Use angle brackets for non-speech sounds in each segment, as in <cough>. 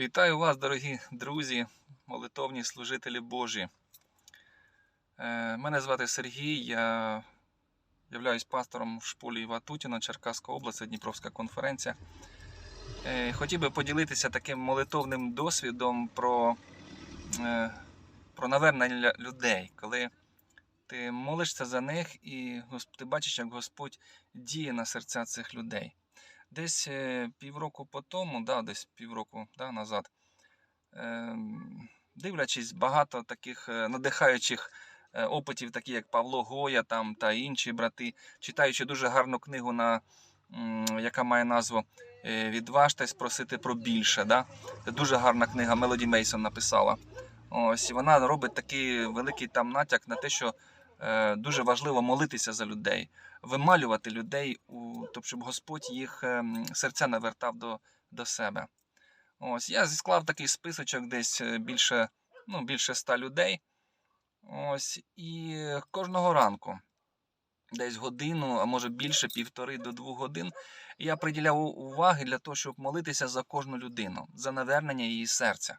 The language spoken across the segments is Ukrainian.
Вітаю вас, дорогі друзі, молитовні служителі Божі. Е, Мене звати Сергій, я являюсь пастором в шполі Ватутіна, Черкаська область, Дніпровська конференція. Е, Хотів би поділитися таким молитовним досвідом про, е, про навернення людей, коли ти молишся за них і ти бачиш, як Господь діє на серця цих людей. Десь е, півроку по тому, да, десь півроку да, назад, ем, дивлячись багато таких е, надихаючих е, опитів, такі як Павло Гоя там, та інші брати, читаючи дуже гарну книгу, на, яка має назву е, Відважтесь просити про більше. Да? Це дуже гарна книга Мелоді Мейсон написала. Ось вона робить такий великий там натяк на те, що е, дуже важливо молитися за людей вималювати людей, тобто, щоб Господь їх ем, серця навертав до, до себе. Ось, я склав такий списочок десь е, більше, ну, більше ста людей. Ось, і кожного ранку, десь годину, а може більше, півтори до двох годин, я приділяв уваги для того, щоб молитися за кожну людину, за навернення її серця.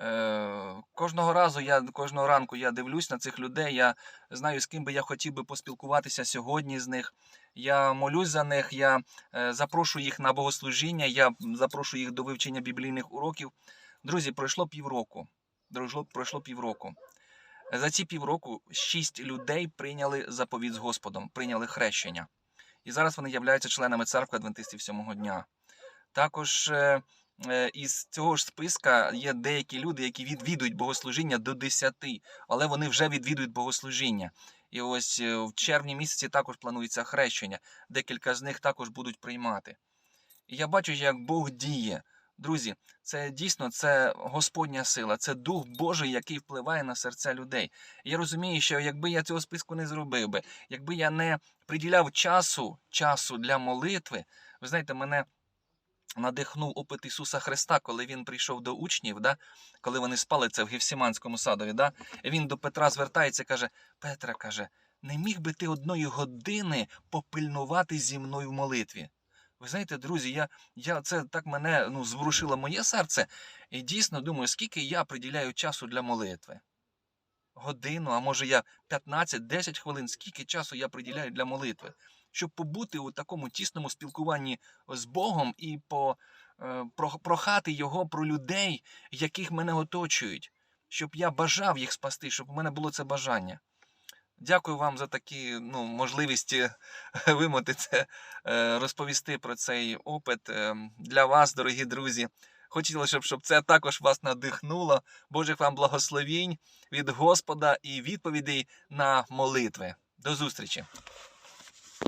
Е, кожного разу я кожного ранку я дивлюсь на цих людей. Я знаю, з ким би я хотів би поспілкуватися сьогодні з них. Я молюсь за них, я е, запрошую їх на богослужіння, я запрошую їх до вивчення біблійних уроків. Друзі, пройшло півроку. Пройшло, пройшло півроку. За ці півроку шість людей прийняли заповідь з Господом, прийняли хрещення. І зараз вони являються членами церкви Адвентистів сьомого дня. Також е, із цього ж списка є деякі люди, які відвідують богослужіння до 10, але вони вже відвідують богослужіння. І ось е, в червні місяці також планується хрещення. Декілька з них також будуть приймати. І я бачу, як Бог діє. Друзі, це дійсно це Господня сила, це Дух Божий, який впливає на серця людей. І я розумію, що якби я цього списку не зробив би, якби я не приділяв часу, часу для молитви, ви знаєте, мене надихнув опит Ісуса Христа, коли він прийшов до учнів, да? коли вони спали це в Гефсіманському садові. Да? Він до Петра звертається і каже: Петра каже, не міг би ти одної години попильнувати зі мною в молитві? Ви знаєте, друзі, я, я це так мене ну, зворушило моє серце. І дійсно думаю, скільки я приділяю часу для молитви. Годину, а може я 15-10 хвилин, скільки часу я приділяю для молитви, щоб побути у такому тісному спілкуванні з Богом і по, е, про- прохати Його про людей, яких мене оточують, щоб я бажав їх спасти, щоб у мене було це бажання. Дякую вам за такі ну, можливість е, <laughs> це, е, розповісти про цей опит е, для вас, дорогі друзі. Хотілося, щоб, щоб це також вас надихнуло. Божих вам благословінь від Господа і відповідей на молитви. До зустрічі!